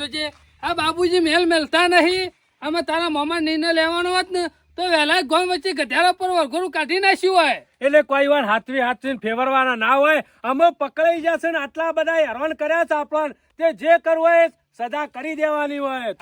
જોજે આ બાબુજી મેલ મેલતા નહીં. અમે તારા મામા નિર્ણય લેવાનો હોત ને તો વહેલા ગોમ વચ્ચે ગધેડા પર વરઘોડું કાઢી નાખ્યું હોય. એટલે કોઈ વાર હાથવી હાથવી ફેવરવાના ના હોય અમે પકડાઈ જશે ને આટલા બધા હેરાન કર્યા છે આપણને. તે જે કરવું હોય સદા કરી દેવાની હોય.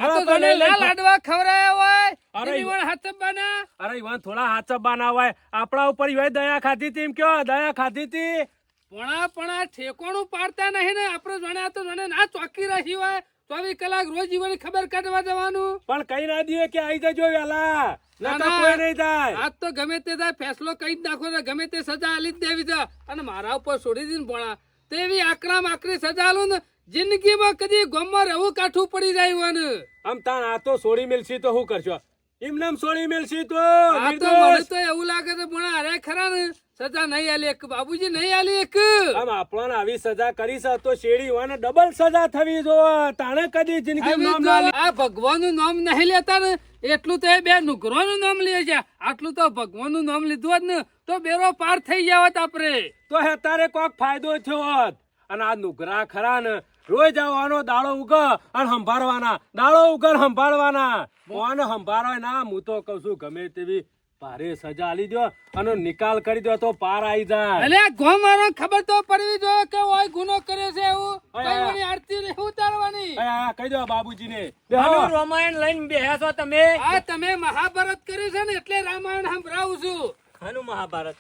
લાડવા ખવરાયા હોય. અરે એની હાથબાના. બના અરે ઈવન થોડા હાથ બાના હોય. આપણા ઉપર હોય દયા ખાધી હતી એમ કયો દયા ખાધી હતી પોણા પણ ઠેકોણું પાડતા નહીં ને. આપણે જોડે આ તો જોડે ના ચોકી રહી હોય. ચોવીસ કલાક રોજ જીવન ખબર કાઢવા જવાનું. પણ કઈ ના દઈએ કે આવી જજો વેલા. આજ તો ગમે તે થાય ફેસલો કઈ જ નાખો ને ગમે તે સજા આલી જ દેવી છે. અને મારા ઉપર છોડી દીધી ને ભણા તેવી આકરામ આકરી સજા આલું ને જિંદગીમાં કદી ગમમાં રહેવું કાઠું પડી જાય હોય આમ તાણ આ તો સોડી મેલશી તો શું કરશો? એમનેમ સોડી મેલશી તો આ તો મને તો એવું લાગે છે ભણા અરે ખરા ને. સજા નહીં આલી એક બાબુજી નહીં આલી એક. આમ આપણને આવી સજા કરી છે તો શેરી વાને ડબલ સજા થવી જો તાણે કદી જિંદગી નામ ના. આ ભગવાનનું નામ નહીં લેતા ને એટલું તો એ બે નુકરોનું નામ લે છે. આટલું તો ભગવાનનું નામ લીધું હોત ને તો બેરો પાર થઈ જાવત આપણે તો હે તારે કોક ફાયદો થયો હોત. અને આ નુગરા ખરા ને રોજ આવવાનો દાડો ઉગ અને સંભાળવાના. દાડો ઉગર સંભાળવાના. કોને સંભાળવા ના હું તો કઉ છું ગમે તેવી ભારે સજા આલી દો અને નિકાલ કરી દો તો પાર આવી જાય. અલે આ ગોમારો ખબર તો પડવી જોઈએ કે ઓય ગુનો કર્યો છે એવું? અય, કઈ અય. વળી આરતી ને ઉતારવાની? આ, આ, કહી દો બાબુજીને. આનું રામાયણ લઈને બેહ્યા છો તમે. આ તમે મહાભારત કર્યું છે ને એટલે રામાયણ સંભળાવું છું. આનું મહાભારત?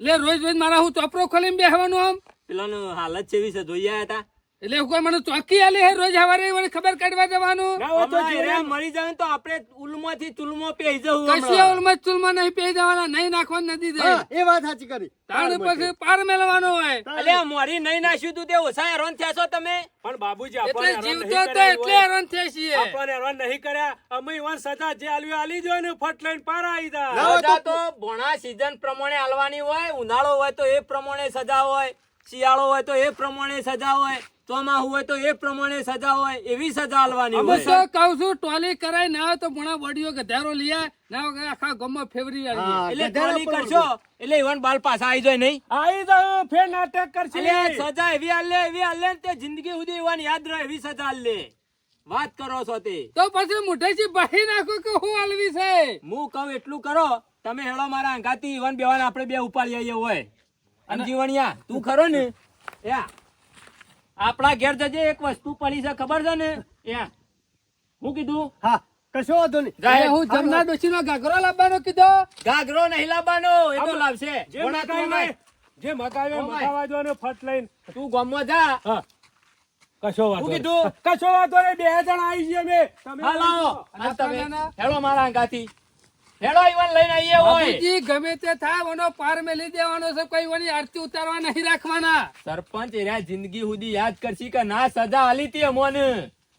એટલે રોજ રોજ મારા હું ચોપડો ખોલીને બેહવાનું આમ? પેલાનું હાલત છે છે જોઈ આયા હતા? એટલે કોઈ મને ચોકી આલી હે રોજ હવારે મને ખબર કાઢવા જવાનું? ના તો મરી જાય તો આપણે ઉલમાંથી ચુલમો પેઈ જવું કશી ઉલમો ચુલમો નહીં પેઈ જવાના નહીં નાખવાનું નથી દે. એ વાત સાચી કરી. તાણ પછી પાર મેલવાનો હોય. એટલે મોરી નહીં નાખ્યું તું તે ઓછા હેરાન થયા છો તમે? પણ બાબુજી આપણે જીવતો તો એટલે હેરાન થયા છીએ. આપણે હેરાન નહીં કર્યા. અમે ઈવન સજા જે આલવી આલી ને ફટ લઈને પાર આવી જાય. તો ભોણા સીઝન પ્રમાણે આલવાની હોય ઉનાળો હોય તો એ પ્રમાણે સજા હોય શિયાળો હોય તો એ પ્રમાણે સજા હોય. ચોમાસું હોય તો એ પ્રમાણે સજા હોય એવી સજા આલવાની હોય. તો કહું છું ટોલી કરાય ના હોય તો ભણા બોડીઓ ગધારો લઈ આય ના હોય આખા ગામમાં ફેવરી એટલે ગધેડા કરશો. એટલે ઈવન બાલ પાછા આવી જાય નહીં. આવી જાય ફેર નાટક કરશે. અલ્યા સજા એવી આલે એવી આલે તે જિંદગી સુધી ઈવન યાદ રહે એવી સજા આલે વાત કરો છો તે. તો પછી મુઠાઈથી બહી નાખો કે હું આલવી છે? હું કહું એટલું કરો તમે હેળો મારા અંગાથી ઈવન બેવાન આપણે બે ઉપાડી આવીએ હોય. અને જીવણિયા તું ખરો ને? યા આપણા ઘેર જજે એક વસ્તુ પડી છે ખબર છે ને? હું કીધું? હા કશો વાંધો નહીં. હું જમના ડોશીનો ઘાઘરો લાવવાનો કીધો. ઘાઘરો નહીં લાવવાનો એ તો લાવશે. જે મગાવ્યું દો ને ફટ લઈને. તું ગામમાં જા. કશો વાંધો કીધું? કશો વાંધો નહીં બે જણ આવી છીએ અમે. તમે હાલો. તમે ના. મારા અંગાથી. હેળો ઈવન લઈને આવીએ હોય. ગમે તે થાય ઓનો પાર મેલી દેવાનો છે કોઈ ઓની આરતી ઉતારવા નહીં રાખવાના. સરપંચ એરા જિંદગી સુધી યાદ કરશી કે ના સજા આલી તી અમોને.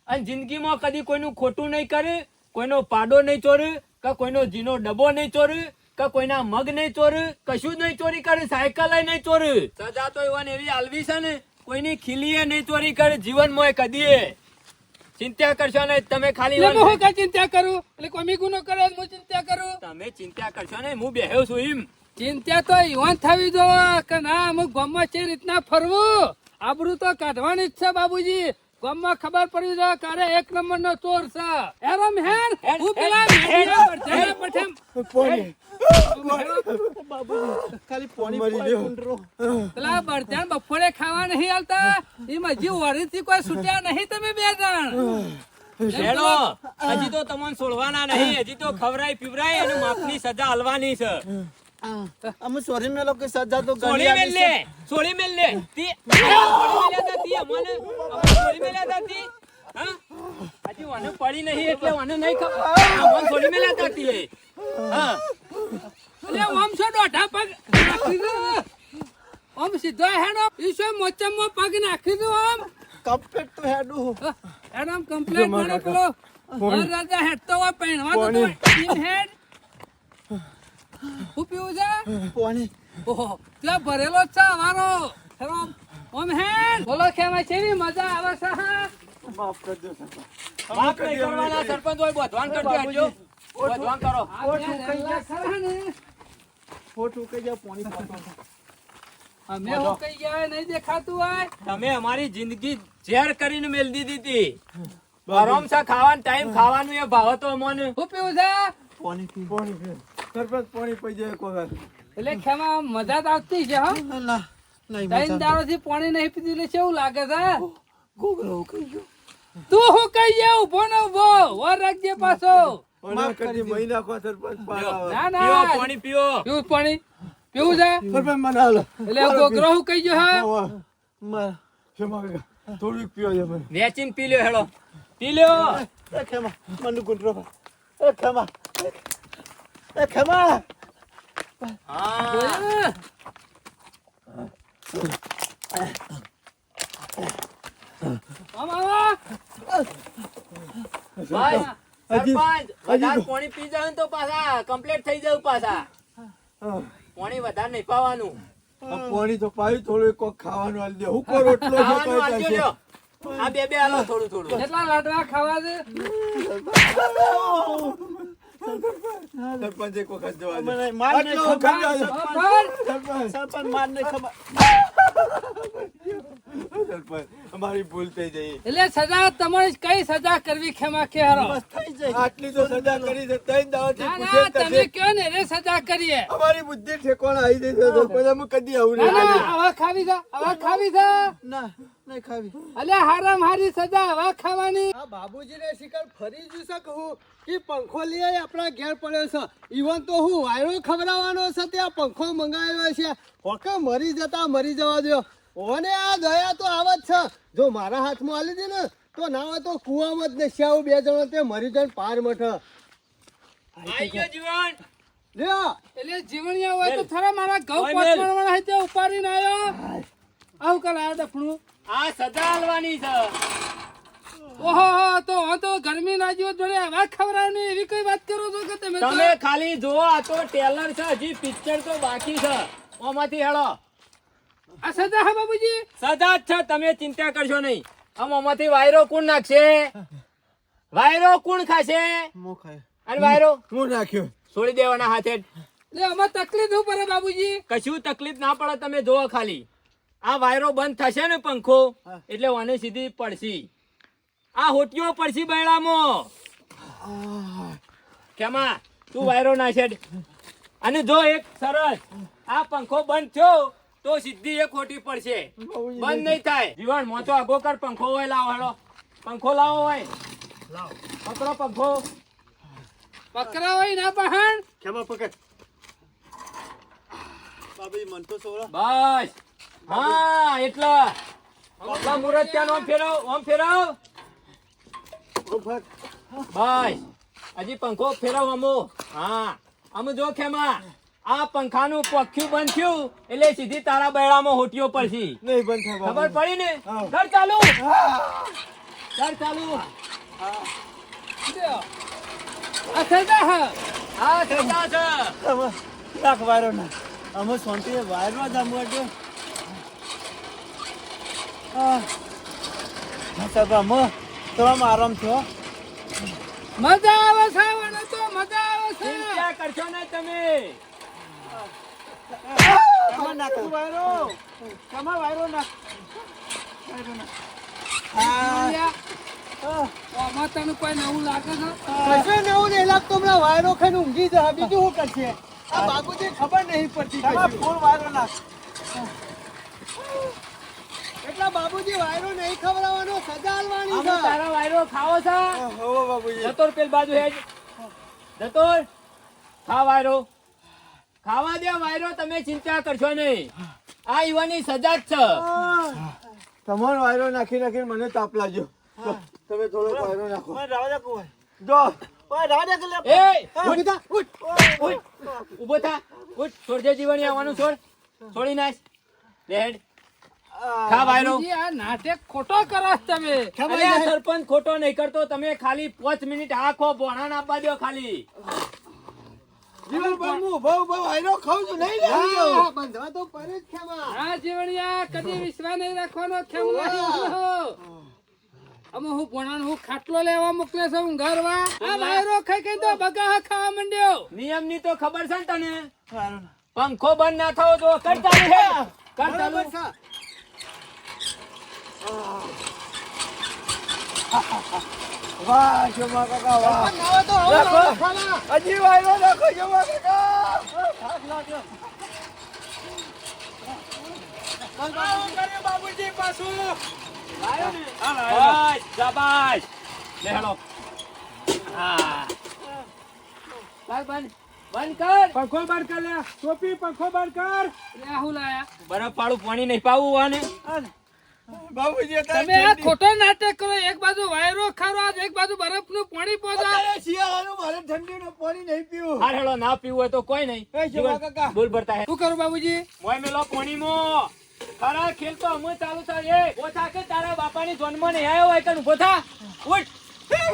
અને જિંદગીમાં કદી કોઈનું ખોટું નહીં કરે કોઈનો પાડો નહીં ચોરે કે કોઈનો જીનો ડબ્બો નહીં ચોરે કે કોઈના મગ નહીં ચોરે કશું નહીં ચોરી કરે સાયકલ નહીં ચોરે. સજા તો એવાને એવી આલવી છે ને કોઈની ખીલીએ નહીં ચોરી કરે જીવનમાં કદીએ. ચિંતા કરશો ને તમે ખાલી એટલે હું કઈ ચિંતા કરું? એટલે કોમી ગુનો કરે હું ચિંતા કરું? તમે ચિંતા કરશો ને હું બેહ્યો છું એમ. ચિંતા તો ઈવન થવી જોવે કે ના અમુક ગામમાં છે રીતના ફરવું? આબરૂ તો કાઢવાની જ છે બાબુજી. ગામમાં ખબર પડી જાય કારે એક નંબર નો ચોર છે. એરમ હેર હું પેલા ખાલી પોણી મરી બપોરે ખાવા નહીં આવતા એમાં હજી વળીથી કોઈ છૂટ્યા નહીં તમે બે જણ. હેડો હજી તો તમને છોડવાના નહીં હજી તો ખવરાય પીવરાય અને માપની સજા આલવાની છે. અમે સોરી મેલો કે સજા તો ઘણી મેલ લે છે. મેલ લે. તી સોળી મેલ્યા તા તી અમને અમને મેલ્યા તા તી. હજી વાને પડી નહીં એટલે વાને નહીં ખબર અમને સોળી મેલ્યા તા તી એ. હા એટલે ઓમ છો દોઢા પગ નાખી દો ઓમ સીધો હેડો ઈશો મોચમમાં પગ નાખી દો ઓમ કમ્પ્લેટ તો હેડો એડમ કમ્પ્લેટ મને પેલો હર રાજા હેડ તો હોય પહેણવા તો ટીમ હેડ હું પીવું છે ઓહો ત્યાં ભરેલો છે અમારો હેરો ઓમ હેડ બોલો કેમ છે મજા આવે છે હા માફ કરજો સરપંચ. માફ નહીં કરવાના સરપંચ હોય બોધવાન કરજો આજો બધવાન કરો. રેલા ખરા ને? ખોટું કહી જાવ પોણી. અમે હું કઈ ગયા નહીં દેખાતું હોય? તમે અમારી જિંદગી ઝેર કરીને મેલ દીધી. હતી આરામસર ખાવાનો ટાઈમ ખાવાનું એ ભાવ તો અમને. શું પીવું છે? પાણી પી. પાણી પી. સરપંચ પાણી પી જાય કોઈ. એટલે ખેમા મજા જ આવતી છે હા. ના નહીં ત્રણ દાડોથી પાણી નહીં પીધું એટલે કેવું લાગે છે? ગોગરો કઈ ગયો. તું હું કહી જાય ઊભો ભો ઊભો વર રાખજે પાછો. માફ કરજે મહિના કો સરપંચ આવે. ના પીઓ પાણી પીઓ. પીવું પાણી. પીવું છે? સરપંચ મને હાલો. એટલે ગોગરો હું કહી જો હા? આવો. ક્ષમા કરો. થોડુંક પીવો છે મને. વેચીન પી લ્યો હેડો. પી લ્યો. એ ખેમા મને ગુંડરો એ ખેમા એ ખેમા. હા. પાણી પી જાવ તો પાછા કમ્પ્લીટ થઈ જાવ પાછા. પાણી વધારે નહીં પાવાનું. પાણી તો પાયું થોડું કોક ખાવાનું આલી દે. હું કો રોટલો. આ બે બે આલો થોડું થોડું. કેટલા લાડવા ખાવા છે? સરપંચ એક વખત જવા દે. મને માર ને ખબર. દે. સરપંચ. સરપંચ. માર ને ખબર. સરપંચ અમારી ભૂલ થઈ જઈ. એટલે સજા તમારે કઈ સજા કરવી ખેમા કે હરો? બસ થઈ જાય આટલી તો સજા કરી છે તઈ ના પૂછે તમે કયો ને રે સજા કરીએ. અમારી બુદ્ધિ ઠેકોણા આવી જઈ સરપંચ અમે કદી આવું ને નહીં. આવા ખાવી છે આવા ખાવી છે ના. નહીં ખાવી. અલે હારામ હારી સજા હવા ખાવાની. આ બાબુજીને શિકાર ફરી જ કહું. કે પંખો લઈ આપણા ઘેર પડ્યો છે. ઈવન તો હું વાયરો ખવડાવવાનો છે ત્યાં પંખો મંગાવ્યો છે. હોકે મરી જતા મરી જવા દો ઓને આ દયા તો આવત છે. જો મારા હાથમાં આલી દે ને તો ના હોય તો કુવામાં જ ને આવું બે જણા તે મરી જાય પાર મઠ આઈ ગયો જીવન. લ્યો. એટલે જીવણિયા હોય તો થરા મારા ઘઉં ઓય પાંચ મેલ. ઉપાડીને આવ્યો આવું કાલ આ દફણું આ સજા આલવાની છે. ઓહો તો હું તો ગરમી ના જીવો જોડે આવા ખવડાવની એવી કઈ વાત કરો છો કે તમે તો? તમે ખાલી જો આ તો ટેલર છે હજી પિક્ચર તો બાકી છે. ઓમાંથી હેળો. આ સજા હા બાબુજી? સજા જ છે તમે ચિંતા કરશો નહીં. આમ આમાંથી વાયરો કોણ નાખશે? વાયરો કોણ ખાશે? મો ખાય. અને વાયરો? હું નાખ્યો. છોડી દેવાના હાથે. એટલે આમાં તકલીફ શું પડે બાબુજી? કશું તકલીફ ના પડે તમે જોવો ખાલી. આ વાયરો બંધ થશે ને પંખો? એટલે વાને સીધી પડશી. આ હોટીઓ પડશી બૈડામાં કેમાં? તું વાયરો ના અને જો એક સરસ આ પંખો બંધ થયો તો સીધી એક હોટી પડશે. બંધ નહીં થાય. જીવન મોચો આગો કર પંખો હોય લાવો હેડો. પંખો લાવો હોય. પકડો પંખો. પકડા હોય ના પહાણ. ખેમા પકડ? બાબી મન તો સોરા બસ. હા એટલે એટલા મુરત ત્યાં ઓમ ફેરવ ઓમ ફેરવ. બસ. હજી પંખો ફેરવ અમો. હા. અમુ જો ખેમા આ પંખાનું પખ્યું બંધ થયું એટલે સીધી તારા બેડામાં હોટીઓ પડશે. નહીં બંધ ખબર. પડી ને? ઘર ચાલુ. ઘર ચાલુ. આ સજા હા. છે હવે વાયરો ના. અમે શાંતિ વાયરમાં જ આમ હા સાહેબ અમે આરામ છો મજા આવે છે મને તો મજા આવે છે ચિંતા કરશો ને તમે વાયરો કમા વાયરો ના વાયરો લ્યા. આમાં તને કોઈ નવું લાગે છે કશે નવું નહીં લાગતું હમણાં વાયરો ખાઈને ઊંઘી જાય બીજું શું કરશે આ બાબુજી ખબર નહીં પડતી. ફૂલ વાયરો નાખ એટલા બાબુજી વાયરો નહીં ખવડાવવાનો સજા આલવાની છે. તારા વાયરો ખાવો છે? હો બાબુજી. જતોર પેલ બાજુ હેજ. જતોર ખા વાયરો. ખાવા દે વાયરો તમે ચિંતા કરશો નહીં. આ યુવાની સજા જ છે. તમારો વાયરો નાખી નાખીને મને તાપ લાગ્યો. તમે થોડો વાયરો નાખો. ઓય રાવા દે કોઈ જો ઊભો થા. ઉઠ છોડજે જીવણી આવવાનું છોડ. છોડી નાખ. આ નાટક ખોટો કરો તમે. સરપંચ ખોટો નહીં કરતો. તમે ખાલી પાંચ મિનિટ આખો આપવા દો ખાટલો લેવા નિયમની તો ખબર છે ને તને? પંખો બંધ ના થવો તો કરતા રહે કર ચાલુ બરાબર છે વાહ જમા કાકા વાહ પણ નાવા તો આવો, રાખો. આવો, ખાલા. હજી વાયરો નાખો જમા કાકા બાબુજી પાછું લાયો હા, લાયો. શાબાશ લે હેલો હા બંધ બંધ કર પંખો બંધ કર ટોપી પંખો બંધ કર રાહુલ આયા બરફ પાડું પાણી નહીં પાવું આને તમે આ. ખોટો નાટક કરો એક બાજુ વાયરો ખરો આજ એક બાજુ બરફનું પાણી પોતા. શિયાળાનું મારે ઠંડીનું પાણી નહીં પીવું. હાર હેલો ના પીવું હોય તો કોઈ નહીં. બોલ ભરતા હે. શું કરું બાબુજી? મોય મેલો પાણીમાં. ખરા ખેલ તો અમે ચાલુ થાય. એ ઓછા કે તારા બાપાની જન્મ નહીં આવ્યો હોય ઊભો થા. ઉઠ.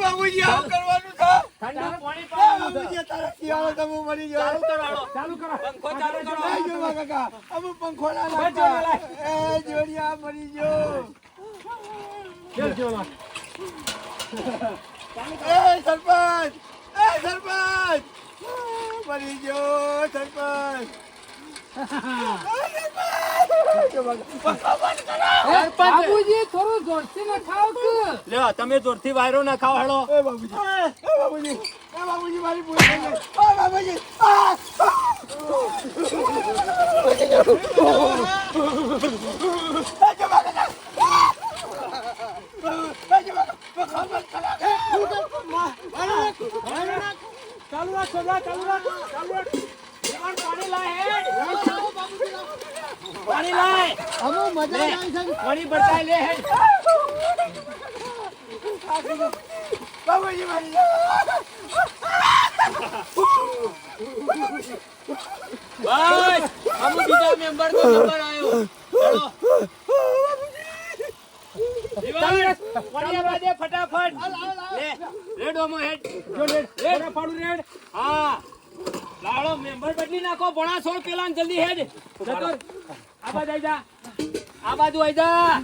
બાબુજી આવું કરવાનું છે? ઠંડુ પાણી પાવાનું બાબુજી અત્યારે શિયાળો તમે મરી જાઓ ચાલુ કરો ચાલુ કરો. પંખો ચાલુ કરો. એ જમા કાકા. અમે પંખો ના બંધ એ જોડિયા મરી ગયો. ચાલ જીવન એ સરપંચ એ સરપંચ. મરી ગયો સરપંચ. બાબુજી થોડું જોરથી ન ખાવ કે લ્યો તમે જોરથી વાયરો ના ખાવ હેડો એ બાબુજી એ બાબુજી એ બાબુજી મારી ભૂલ થઈ ગઈ એ બાબુજી આ! એ જમા કાકા! એ જમા કાકા! ખબર ખરા. ચાલુ રાખ ચાલુ રાખ ચાલુ રાખ પાણી લાય અમે મજા આવી છે. પાણી ભરતા લે હે. બાબુજી મારી બસ અમુ બીજા મેમ્બર નો નંબર આવ્યો ફટાફટ. રેડ ઓમો હેડ. Red red red. હા. લાડો મેમ્બર બદલી નાખો ભણા છોડ પેલા જલ્દી હેડ. જતો આ બાજુ આઈ જા. આ બાજુ આઈ જા.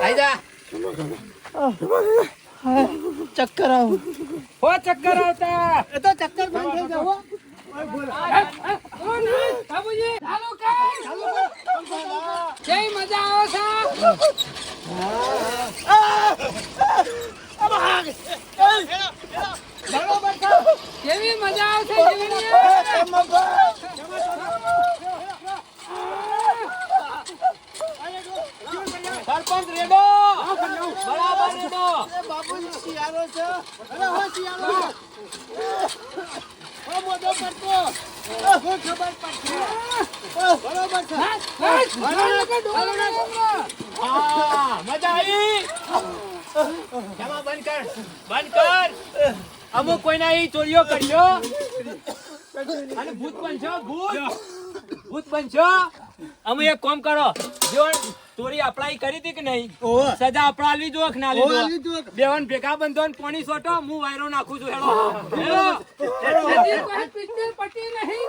આઈ જા. ચક્કર આવું. હો ચક્કર આવતા. એ તો ચક્કર બંધ થઈ જાવ કેવી મજા આવે છે બરોબર છે કેવી મજા આવે છે જીવનની? સરપંચ રેડો બરાબર રેડો એ બાબુજી શિયાળો છે અરે હો શિયાળો હો મોટો પડતો હો ખબર પડશે બરોબર છે બસ, ડોલો કે ડોલો ના ડોલો. હા મજા આવી જમા બંધ કર બંધ કર ચોરીઓ કર્યો. અને ભૂત બનશો ભૂત. ભૂત બનશો અમે એક કામ કરો. જો ચોરી અપ્લાય કરી હતી કે નહીં. સજા આપણા આલવી જો ના લીધો. બેવન ભેગા બંધો ને પોણી સોટો? હું વાયરો નાખું છું હેડો. હેડો. પટી નહીં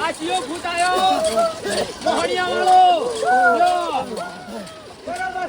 આ ચિયો આયો. મોહણિયા વાળો. બરાબર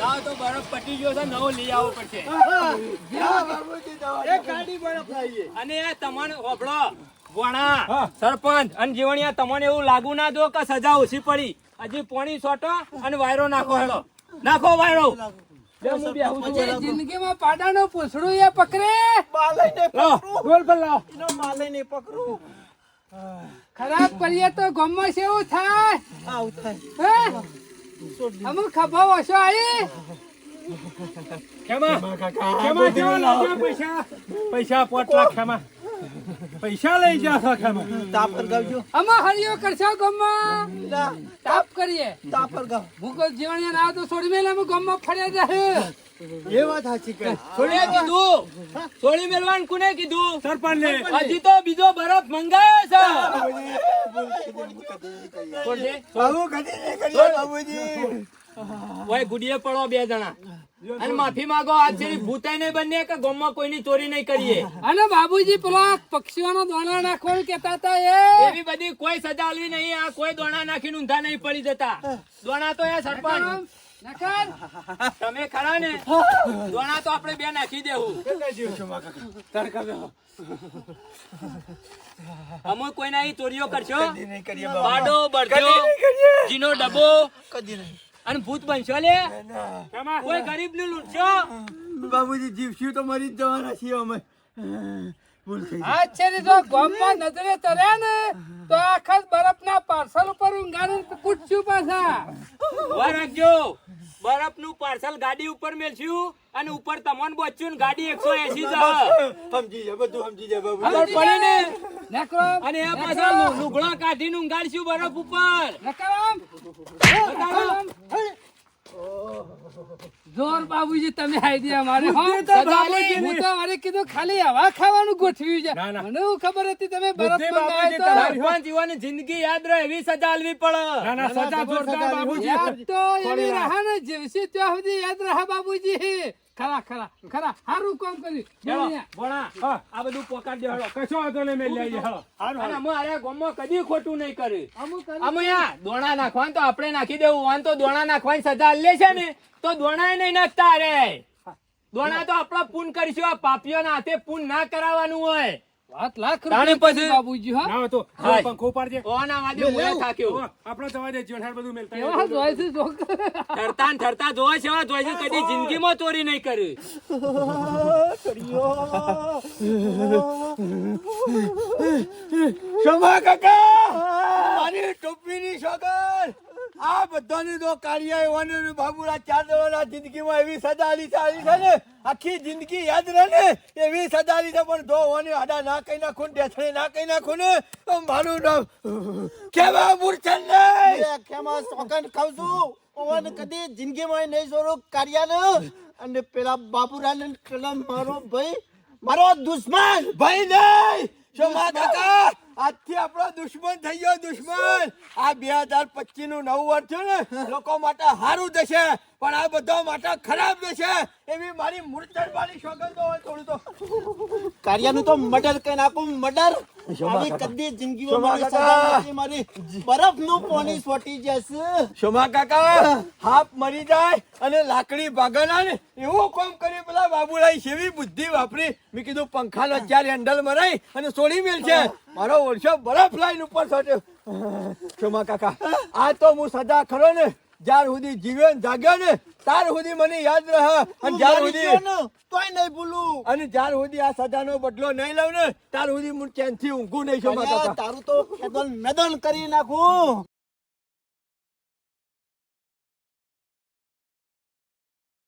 ના તો બરફ પટી ગયો છે નવો લઈ આવવો પડશે. અને તમને હોભળો વણા સરપંચ અને જીવણિયા તમને એવું લાગુ ના દો કે સજા ઓછી પડી. હજી પોણી સોટો અને વાયરો નાખો હેડો. નાખો વાયરો. લે હું બેહું છું. પછી જિંદગીમાં પાડાનો પૂછડું એ પકડે. માલય પર લાવો. એનો માલઈને પકડું. ખરાબ કરીએ તો ગમમાં એવું થાય. આવું થાય. હે? અમુક ખભા ઓછો આવી ખેમા ખેમા જેવા લાગ્યા પૈસા. પૈસા પોટ લાખ ખેમા. પૈસા લઈ જા છો ખેમા. તાપ લગાવજો અમે હરિયો કરશો ગમમાં? ના, તાપ કરીએ. તાપ હું જીવણિયા ના તો છોડી મેલે અમે ગમમાં ફર્યા રહે એ વાત સાચી કરી. કોને કીધું. છોડી મેલવાનું કોને કીધું? સરપંચ ને હજી તો બીજો બરફ મંગાયો છે. છોડ. ઓય ગુડીએ પડો બે જણા. અને માફી માંગો આજ સુધી ભૂતાઈ નહીં બને કે ગામમાં કોઈની ચોરી નહીં કરીએ. અને બાબુજી પેલા પક્ષીઓનો દોણા નાખવાનું કેતા હતા એ. એવી બધી કોઈ સજા આલવી નહીં આ કોઈ દોણા નાખીને ઊંધા નહીં પડી જતા. દોણા તો એ સરપંચ. તમે ખરા ને? દોણા તો આપણે બે નાખી દેવું. અમુક કોઈના ના ચોરીઓ કરશો? પાડો બળજો જીનો ડબ્બો કદી નહીં. અને ભૂત બનશો લે? કોઈ ગરીબનું લૂંટશો? બાબુજી જીવશું તો મરી જ જવાના છીએ અમે. ને જો ગામમાં નજરે તર્યા ને તો આખા બરફના પાર્સલ ઉપર ઊંઘાડીને કૂટશું પાછા. ઊભા રાખજો. બરફનું પાર્સલ ગાડી ઉપર મેલશું અને ઉપર તમને બચ્યું ને ગાડી એકસો એસી સમજી જાય બધું સમજી જાય બાબુ. ખબર પડી ને? નકરો અને એ પાછા લુગડા કાઢીને ઊંઘાડશું બરફ ઉપર. જોર બાબુજી તમે આઈડિયા મારે હો. બાબુજી હું તો મારે કીધું ખાલી હવા ખાવાનું ગોઠવ્યું છે. મને હું ખબર હતી તમે બરફ. તમારી. સરપંચ જિંદગી યાદ રહે એવી સજા આલવી પડે. ના ના સજા જોરદાર બાબુજી. યાદ તો એવી રહે ને જીવશે ત્યાં સુધી યાદ રહે બાબુજી. ખરા ખરા ખરા. સારું કામ કરી. ભોણા. આ બધું પોકાડ દે હળો. કશો વાંધો નહીં મેં લઈ આવીએ, અને અમે આયા ગામમાં કદી ખોટું નહીં કરી- અમે યા દોણા નાખવાનું તો આપણે નાખી દેવું વાન તો દોણા નાખવાની સજા લે છે ને તો દોણા નહીં નાખતા રે. દોણા તો આપણા પૂન કરીશું આ પાપીઓના હાથે પૂન ના કરાવવાનું હોય. વાત લાખ રૂપિયા પછી- બાબુજી હા? ના તો પંખો પાડજે ઓના વાદે હું થાક્યો? આપણો જવા દે જીવન બધું મેલતા એવા જોઈ છે. જોક. ઠરતા ઠરતા જોવા છે એવા જોઈ છે કદી જિંદગીમાં ચોરી નહીં કરી. ક્ષમા કાકા. મારી ટોપીની સોગર આ બધાની તો કાળિયા એવાને ને બાબુલા ચાર દવાના જિંદગીમાં એવી સજા આલી છે આલી છે ને. આખી જિંદગી યાદ રહે ને એવી સજા આલી છે. પણ જો ઓને આડા ના કહી નાખું ને ઢેસણે ના કઈ નાખું ને તો મારું નામ કેવા મૂર્છન નહીં. ખેમા સોગન ખાવ છું. ઓન કદી જિંદગીમાં નહીં જોરો કાર્યાને અને પેલા બાપુરાને કલમ મારો ભાઈ. મારો દુશ્મન. ભાઈ નહીં. ક્ષમા કાકા. આજથી આપણો દુશ્મન થઈ ગયો દુશ્મન. આ બે હજાર પચીસનું નવું વર્ષ છે ને લોકો માટે સારું જશે પણ આ બધા માટે ખરાબ જશે. એવી મારી વાળી સોગંદો હોય થોડું તો. કાર્યાનું તો મર્ડર કઈ નાખું મર્ડર. આવી કદી જિંદગીમાં મારી સજા નથી મારી પાણી સોટી જશે. કાકા હાપ મરી જાય અને લાકડી ભાગના ને એવું કામ કરી પેલા બાબુલાઈ સેવી બુદ્ધિ વાપરી. મેં કીધું પંખાનો ચાર હેન્ડલ મરાય અને સોળી મેલ છે. મારો વર્ષો બરફ લાઈન ઉપર છોટ્યો ક્ષમા કાકા. આ તો હું સદા ખરો ને જ્યાર સુધી જીવે જાગ્યો ને ત્યાર સુધી મને યાદ રહે અને જ્યાર સુધી ને, તોય નહીં ભૂલું. અને જ્યાર સુધી આ સજાનો બદલો નહીં લઉં ને ત્યાર સુધી હું ચેનથી ઊંઘું નહીં કાકા. તારું તો મેદન કરી નાખું.